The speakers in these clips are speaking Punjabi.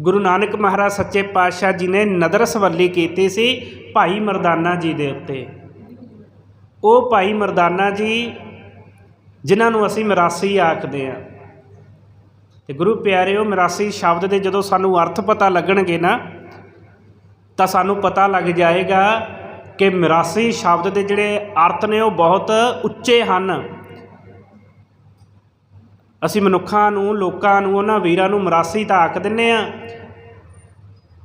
ਗੁਰੂ ਨਾਨਕ ਮਹਾਰਾਜ ਸੱਚੇ ਪਾਤਸ਼ਾਹ ਜੀ ਨੇ ਨਦਰ ਸਵੱਲੀ ਕੀਤੀ ਸੀ ਭਾਈ ਮਰਦਾਨਾ ਜੀ ਦੇ ਉੱਤੇ। ਉਹ ਭਾਈ ਮਰਦਾਨਾ ਜੀ, ਜਿਨ੍ਹਾਂ ਨੂੰ ਅਸੀਂ ਮਰਾਸੀ ਆਖਦੇ ਆ ਤੇ ਗੁਰੂ ਪਿਆਰਿਓ, ਮਰਾਸੀ ਸ਼ਬਦ ਦੇ ਜਦੋਂ ਸਾਨੂੰ ਅਰਥ ਪਤਾ ਲੱਗਣਗੇ ਨਾ, ਤਾਂ ਸਾਨੂੰ ਪਤਾ ਲੱਗ ਜਾਏਗਾ ਕਿ ਮਰਾਸੀ ਸ਼ਬਦ ਦੇ ਜਿਹੜੇ ਅਰਥ ਨੇ ਉਹ ਬਹੁਤ ਉੱਚੇ ਹਨ। ਅਸੀਂ ਮਨੁੱਖਾਂ ਨੂੰ, ਲੋਕਾਂ ਨੂੰ, ਉਹਨਾਂ ਵੀਰਾਂ ਨੂੰ ਮਰਾਸੀ ਤਾਂ ਆਖ ਦਿੰਨੇ ਆ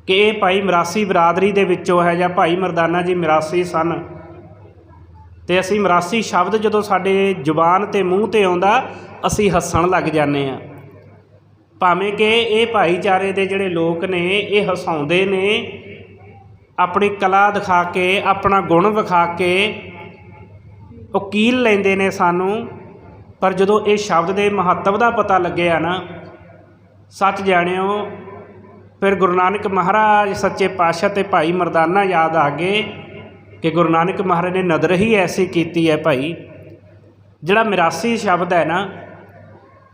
ਕਿ ਇਹ ਭਾਈ ਮਰਾਸੀ ਬਰਾਦਰੀ ਦੇ ਵਿੱਚੋਂ ਹੈ ਜਾਂ ਭਾਈ ਮਰਦਾਨਾ ਜੀ ਮਰਾਸੀ ਸਨ। ਤੇ ਅਸੀਂ ਮਰਾਸੀ ਸ਼ਬਦ ਜਦੋਂ ਸਾਡੇ ਜ਼ੁਬਾਨ ਤੇ ਮੂੰਹ ਤੇ ਆਉਂਦਾ, ਅਸੀਂ ਹੱਸਣ ਲੱਗ ਜਾਂਦੇ ਆ। ਭਾਵੇਂ ਕਿ ਇਹ ਭਾਈਚਾਰੇ ਦੇ ਜਿਹੜੇ ਲੋਕ ਨੇ, ਇਹ ਹਸਾਉਂਦੇ ਨੇ, ਆਪਣੀ ਕਲਾ ਦਿਖਾ ਕੇ, ਆਪਣਾ ਗੁਣ ਵਿਖਾ ਕੇ, ਉਹ ਲੈਂਦੇ ਨੇ ਸਾਨੂੰ। ਪਰ ਜਦੋਂ ਇਹ ਸ਼ਬਦ ਦੇ ਮਹੱਤਵ ਦਾ ਪਤਾ ਲੱਗਿਆ ਨਾ, ਸੱਚ ਜਾਣਿਓ, ਫਿਰ ਗੁਰੂ ਨਾਨਕ ਮਹਾਰਾਜ ਸੱਚੇ ਪਾਤਸ਼ਾਹ ਤੇ ਭਾਈ ਮਰਦਾਨਾ ਯਾਦ ਆ ਗਏ ਕਿ ਗੁਰੂ ਨਾਨਕ ਮਹਾਰਾਜ ਨੇ ਨਦਰ ਹੀ ਐਸੀ ਕੀਤੀ ਹੈ ਭਾਈ, ਜਿਹੜਾ ਮਿਰਾਸੀ ਸ਼ਬਦ ਹੈ ਨਾ,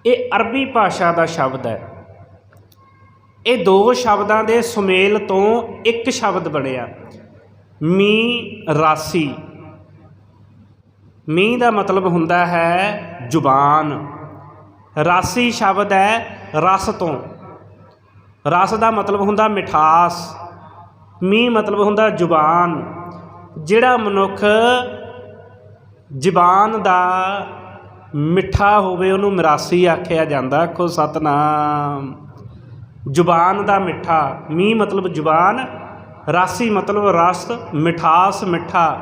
ਇਹ ਅਰਬੀ ਭਾਸ਼ਾ ਦਾ ਸ਼ਬਦ ਹੈ। ਇਹ ਦੋ ਸ਼ਬਦਾਂ ਦੇ ਸੁਮੇਲ ਤੋਂ ਇੱਕ ਸ਼ਬਦ ਬਣਿਆ, ਮੀ ਰਾਸੀ। ਮੀਂਹ ਦਾ ਮਤਲਬ ਹੁੰਦਾ ਹੈ ਜ਼ੁਬਾਨ। ਰਾਸੀ ਸ਼ਬਦ ਹੈ ਰਸ ਤੋਂ। ਰਸ ਦਾ ਮਤਲਬ ਹੁੰਦਾ ਮਿਠਾਸ। ਮੀਂਹ ਮਤਲਬ ਹੁੰਦਾ ਜ਼ੁਬਾਨ। ਜਿਹੜਾ ਮਨੁੱਖ ਜ਼ੁਬਾਨ ਦਾ ਮਿੱਠਾ ਹੋਵੇ, ਉਹਨੂੰ ਮਿਰਾਸੀ ਆਖਿਆ ਜਾਂਦਾ। ਆਖੋ ਸਤਨਾਮ। ਜ਼ੁਬਾਨ ਦਾ ਮਿੱਠਾ। ਮੀਂਹ ਮਤਲਬ ਜ਼ੁਬਾਨ, ਰਾਸੀ ਮਤਲਬ ਰਸ, ਮਿਠਾਸ ਮਿੱਠਾ।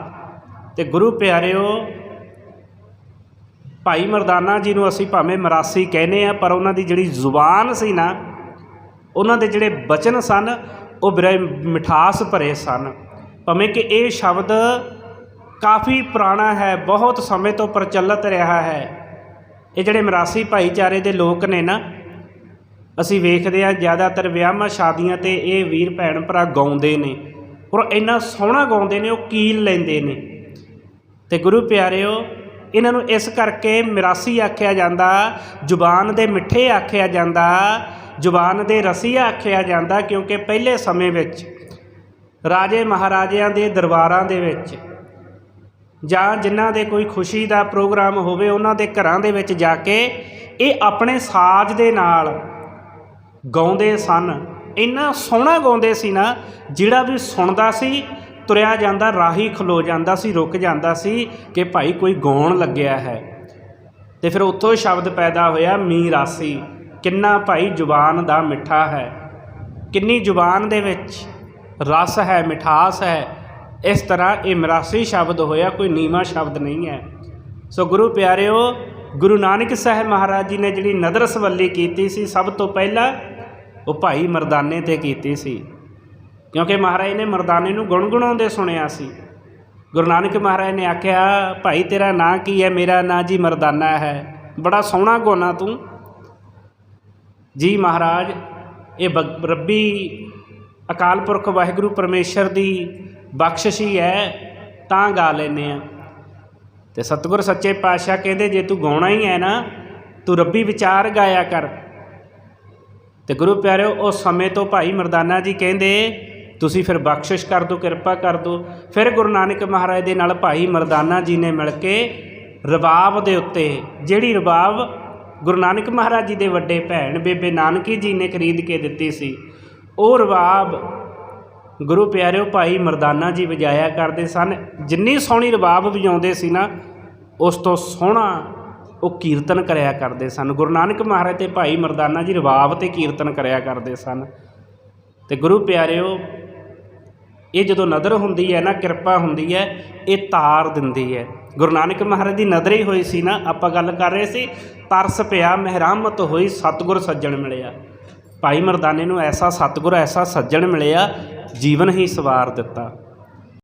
ਤੇ ਗੁਰੂ ਪਿਆਰਿਓ ਭਾਈ ਮਰਦਾਨਾ ਜੀ ਨੂੰ ਅਸੀਂ ਭਾਵੇਂ ਮਰਾਸੀ ਕਹਿੰਦੇ ਆ ਪਰ ਉਹਨਾਂ ਦੀ ਜਿਹੜੀ ਜ਼ੁਬਾਨ ਸੀ ਨਾ, ਉਹਨਾਂ ਦੇ ਜਿਹੜੇ ਬਚਨ ਸਨ, ਉਹ ਬੜੇ ਮਿਠਾਸ ਭਰੇ ਸਨ। ਭਾਵੇਂ ਕਿ ਇਹ ਸ਼ਬਦ ਕਾਫੀ ਪੁਰਾਣਾ ਹੈ, ਬਹੁਤ ਸਮੇਂ ਤੋਂ ਪ੍ਰਚਲਿਤ ਰਿਹਾ ਹੈ। ਇਹ ਜਿਹੜੇ ਮਰਾਸੀ ਭਾਈਚਾਰੇ ਦੇ ਲੋਕ ਨੇ ਨਾ, ਅਸੀਂ ਵੇਖਦੇ ਆ ਜ਼ਿਆਦਾਤਰ ਵਿਆਹਾਂ ਸ਼ਾਦੀਆਂ ਤੇ ਇਹ ਵੀਰ ਭੈਣ ਭਰਾ ਗਾਉਂਦੇ ਨੇ। ਔਰ ਇੰਨਾ ਸੋਹਣਾ ਗਾਉਂਦੇ ਨੇ, ਉਹ ਕੀਲ ਲੈਂਦੇ ਨੇ। ਤੇ ਗੁਰੂ ਪਿਆਰਿਓ ਇਹਨਾਂ ਨੂੰ ਇਸ ਕਰਕੇ ਮਿਰਾਸੀ ਆਖਿਆ ਜਾਂਦਾ, ਜ਼ੁਬਾਨ ਦੇ ਮਿੱਠੇ ਆਖਿਆ ਜਾਂਦਾ, ਜ਼ੁਬਾਨ ਦੇ ਰਸੀਆ ਆਖਿਆ ਜਾਂਦਾ, ਕਿਉਂਕਿ ਪਹਿਲੇ ਸਮੇਂ ਵਿੱਚ ਰਾਜੇ ਮਹਾਰਾਜਿਆਂ ਦੇ ਦਰਬਾਰਾਂ ਦੇ ਵਿੱਚ ਜਾਂ ਜਿਨ੍ਹਾਂ ਦੇ ਕੋਈ ਖੁਸ਼ੀ ਦਾ ਪ੍ਰੋਗਰਾਮ ਹੋਵੇ, ਉਹਨਾਂ ਦੇ ਘਰਾਂ ਦੇ ਵਿੱਚ ਜਾ ਕੇ ਇਹ ਆਪਣੇ ਸਾਜ਼ ਦੇ ਨਾਲ ਗਾਉਂਦੇ ਸਨ। ਇੰਨਾ ਸੋਹਣਾ ਗਾਉਂਦੇ ਸੀ ਨਾ, ਜਿਹੜਾ ਵੀ ਸੁਣਦਾ ਸੀ ਤੁਰਿਆ ਜਾਂਦਾ, ਰਾਹੀ ਖਲੋ ਜਾਂਦਾ ਸੀ, ਰੁਕ ਜਾਂਦਾ ਸੀ ਕਿ ਭਾਈ ਕੋਈ ਗਾਉਣ ਲੱਗਿਆ ਹੈ। ਤੇ ਫਿਰ ਉੱਥੋਂ ਸ਼ਬਦ ਪੈਦਾ ਹੋਇਆ ਮੀਰਾਸੀ ਕਿੰਨਾ ਭਾਈ ਜ਼ੁਬਾਨ ਦਾ ਮਿੱਠਾ ਹੈ। ਕਿੰਨੀ ਜ਼ੁਬਾਨ ਦੇ ਵਿੱਚ ਰਸ ਹੈ, ਮਿਠਾਸ ਹੈ। ਇਸ ਤਰ੍ਹਾਂ ਇਹ ਮਰਾਸੀ ਸ਼ਬਦ ਹੋਇਆ, ਕੋਈ ਨੀਵਾ ਸ਼ਬਦ ਨਹੀਂ ਹੈ। ਸੋ ਗੁਰੂ ਪਿਆਰਿਓ, ਗੁਰੂ ਨਾਨਕ ਸਾਹਿਬ ਮਹਾਰਾਜ ਜੀ ਨੇ ਜਿਹੜੀ ਨਦਰ ਸਵੱਲੀ ਕੀਤੀ ਸੀ, ਸਭ ਤੋਂ ਪਹਿਲਾਂ ਉਹ ਭਾਈ ਮਰਦਾਨੇ ਤੇ ਕੀਤੀ ਸੀ। ਕਿਉਂਕਿ ਮਹਾਰਾਜ ਨੇ ਮਰਦਾਨੇ ਨੂੰ ਗੁਣਗੁਣਾਉਂਦੇ ਸੁਣਿਆ ਸੀ। ਗੁਰੂ ਨਾਨਕ ਮਹਾਰਾਜ ਨੇ ਆਖਿਆ, ਭਾਈ, ਤੇਰਾ ਨਾਂ ਕੀ ਹੈ? ਮੇਰਾ ਨਾਂ ਜੀ ਮਰਦਾਨਾ ਹੈ। ਬੜਾ ਸੋਹਣਾ ਗੋਨਾ ਤੂੰ। ਜੀ ਮਹਾਰਾਜ, ਇਹ ਬ- ਰੱਬੀ ਅਕਾਲ ਪੁਰਖ ਵਾਹਿਗੁਰੂ ਪਰਮੇਸ਼ਰ ਦੀ ਬਖਸ਼ਿਸ਼ ਹੀ ਹੈ, ਤਾਂ ਗਾ ਲੈਨੇ ਆ। ਤੇ ਸਤਿਗੁਰ ਸੱਚੇ ਪਾਤਸ਼ਾਹ ਕਹਿੰਦੇ, ਜੇ ਤੂੰ ਗਾਉਣਾ ਹੀ ਹੈ ਨਾ, ਤੂੰ ਰੱਬੀ ਵਿਚਾਰ ਗਾਇਆ ਕਰ। ਤੇ ਗੁਰੂ ਪਿਆਰਿਓ, ਉਸ ਸਮੇਂ ਤੋਂ ਭਾਈ ਮਰਦਾਨਾ ਜੀ ਕਹਿੰਦੇ ਤੁਸੀਂ ਫਿਰ ਬਖਸ਼ਿਸ਼ ਕਰ ਦਿਓ, ਕਿਰਪਾ ਕਰ ਦਿਓ। ਫਿਰ ਗੁਰੂ ਨਾਨਕ ਮਹਾਰਾਜ ਦੇ ਨਾਲ ਭਾਈ ਮਰਦਾਨਾ ਜੀ ਨੇ ਮਿਲ ਕੇ ਰਬਾਬ ਦੇ ਉੱਤੇ, ਜਿਹੜੀ ਰਬਾਬ ਗੁਰੂ ਨਾਨਕ ਮਹਾਰਾਜ ਜੀ ਦੇ ਵੱਡੇ ਭੈਣ ਬੇਬੇ ਨਾਨਕੀ ਜੀ ਨੇ ਖਰੀਦ ਕੇ ਦਿੱਤੀ ਸੀ, ਉਹ ਰਬਾਬ ਗੁਰੂ ਪਿਆਰਿਓ ਭਾਈ ਮਰਦਾਨਾ ਜੀ ਵਜਾਇਆ ਕਰਦੇ ਸਨ। ਜਿੰਨੀ ਸੋਹਣੀ ਰਬਾਬ ਵਜਾਉਂਦੇ ਸੀ ਨਾ, ਉਸ ਤੋਂ ਸੋਹਣਾ ਉਹ ਕੀਰਤਨ ਕਰਿਆ ਕਰਦੇ ਸਨ। ਗੁਰੂ ਨਾਨਕ ਮਹਾਰਾਜ ਤੇ ਭਾਈ ਮਰਦਾਨਾ ਜੀ ਰਬਾਬ ਤੇ ਕੀਰਤਨ ਕਰਿਆ ਕਰਦੇ ਸਨ। ਤੇ ਗੁਰੂ ਪਿਆਰਿਓ ਇਹ ਜਦੋਂ ਨਦਰ ਹੁੰਦੀ ਹੈ ਨਾ, ਕਿਰਪਾ ਹੁੰਦੀ ਹੈ, ਇਹ ਤਾਰ ਦਿੰਦੀ ਹੈ। ਗੁਰੂ ਨਾਨਕ ਮਹਾਰਾਜ ਦੀ ਨਦਰ ਹੀ ਹੋਈ ਸੀ ਨਾ, ਆਪਾਂ ਗੱਲ ਕਰ ਰਹੇ ਸੀ, ਤਰਸ ਪਿਆ, ਮਹਿਰਾਮਤ ਹੋਈ, ਸਤਿਗੁਰ ਸੱਜਣ ਮਿਲਿਆ। ਭਾਈ ਮਰਦਾਨੇ ਨੂੰ ਐਸਾ ਸਤਿਗੁਰ, ਐਸਾ ਸੱਜਣ ਮਿਲਿਆ, ਜੀਵਨ ਹੀ ਸਵਾਰ ਦਿੱਤਾ।